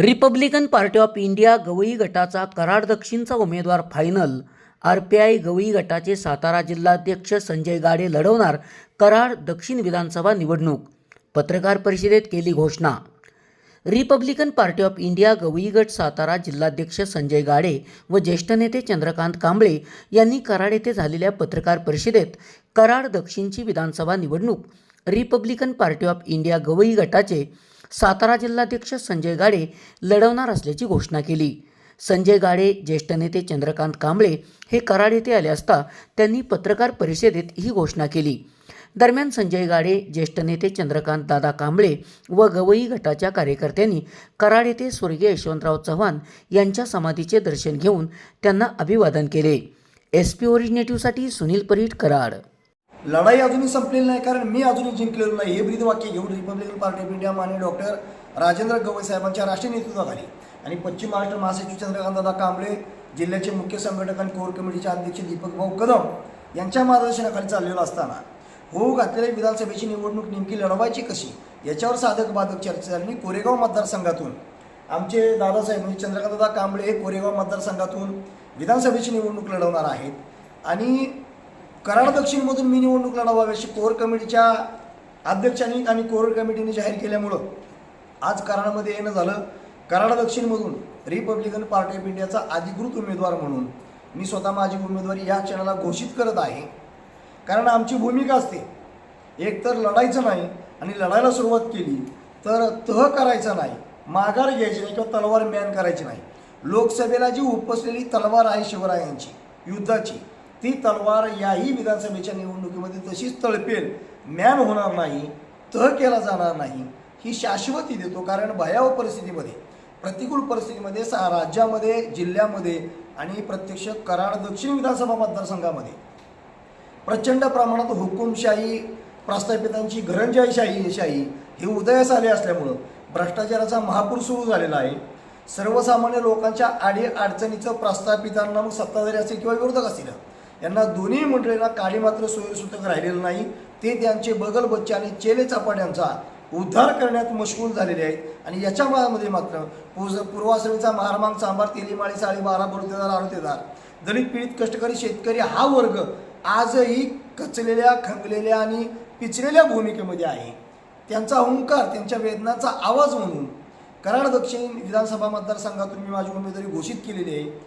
Republican party of India Gavai गटाचा कराड दक्षिणचा उमेदवार final R P I Gavai गटाचे सातारा जिल्हाध्यक्ष संजय गाडे लढवणार कराड दक्षिण विधानसभा निवडणूक. पत्रकार परिषदेत केली घोषणा. Republican party of India Gavai गट सातारा जिल्हाध्यक्ष संजय गाडे व ज्येष्ठ नेते चंद्रकांत कांबळे यांनी कराड येथे झालेल्या पत्रकार परिषदेत कराड दक्षिणची विधानसभा निवडणूक. Republican party of India Gavai गटाचे सातारा जिल्हाध्यक्ष संजय गाडे लढवणार असल्याची घोषणा केली. संजय गाडे ज्येष्ठ नेते चंद्रकांत कांबळे हे कराड येथे आले असता त्यांनी पत्रकार परिषदेत ही घोषणा केली. दरम्यान संजय गाडे ज्येष्ठ नेते चंद्रकांत दादा कांबळे व गवई गटाच्या कार्यकर्त्यांनी कराड येथे स्वर्गीय यशवंतराव चव्हाण यांच्या समाधीचे दर्शन घेऊन त्यांना अभिवादन केले. एस पी ओरिजिनेटिव्हसाठी सुनील परीट कराड. लढाई अजूनही संपलेली नाही कारण मी अजूनही जिंकलेलो नाही. हे ब्रीद वाक्य घेऊन republican party of India Mane doctor Rajendra Gavai साहेबांच्या राष्ट्रीय नेतृत्वाखाली आणि पश्चिम महाराष्ट्र महासचिव चंद्रकांतदादा कांबळे जिल्ह्याचे मुख्य संघटक आणि कोर कमिटीचे अध्यक्ष दीपक भाऊ कदम यांच्या मार्गदर्शनाखाली चाललेलं असताना होऊ घातलेल्या विधानसभेची निवडणूक नेमकी लढवायची कशी याच्यावर साधक बाधक चर्चा झाली कोरेगाव मतदारसंघातून. आमचे दादासाहेब म्हणजे चंद्रकांतदा कांबळे हे कोरेगाव मतदारसंघातून विधानसभेची निवडणूक लढवणार आहेत. आणि कराड दक्षिणमधून मी निवडणूक लढवावी अशी कोर कमिटीच्या अध्यक्षांनी आणि कोर कमिटीने जाहीर केल्यामुळं आज कराडमध्ये येणं झालं. कराड दक्षिणमधून रिपब्लिकन पार्टी ऑफ इंडियाचा अधिकृत उमेदवार म्हणून मी स्वतः माझी उमेदवारी या क्षणाला घोषित करत आहे. कारण आमची भूमिका असते एक तर लढायचं नाही आणि लढायला सुरुवात केली तर तह करायचा नाही माघार घ्यायची नाही किंवा तलवार म्यान करायची नाही. लोकसभेला जी उपसलेली तलवार आहे शिवरायांची युद्धाची ती तलवार याही विधानसभेच्या निवडणुकीमध्ये तशीच तळपेल. म्यान होणार नाही तह केला जाणार नाही ही शाश्वती देतो. कारण भयावह परिस्थितीमध्ये प्रतिकूल परिस्थितीमध्ये सा राज्यामध्ये जिल्ह्यामध्ये आणि प्रत्यक्ष कराड दक्षिण विधानसभा मतदारसंघामध्ये प्रचंड प्रमाणात हुकुमशाही प्रस्थापितांची घरंजाईशाही शाही हे उदयास आले असल्यामुळं भ्रष्टाचाराचा महापूर सुरू झालेला आहे. सर्वसामान्य लोकांच्या आडी अडचणीचं प्रस्थापितांना मग सत्ताधारी असेल किंवा विरोधक असतील. यांना दोन्ही मंडळींना काडी मात्र सोयीसूतक राहिलेलं नाही. ते त्यांचे बगल बच्चे आणि चेले चापाड्यांचा उद्धार करण्यात मशगूल झालेले आहेत. आणि याच्यामध्ये मात्र पूज पूर्वाश्रमीचा मारमांग सांबार तेलीमाळी साडी बारा बडुतेदार आरोतेदार दलित पीडित कष्टकरी शेतकरी हा वर्ग आजही कचलेल्या खंगलेल्या आणि पिचलेल्या भूमिकेमध्ये आहे. त्यांचा हुंकार त्यांच्या वेदनाचा आवाज म्हणून कराड दक्षिण विधानसभा मतदारसंघातून मी माझी उमेदवारी घोषित केलेली आहे.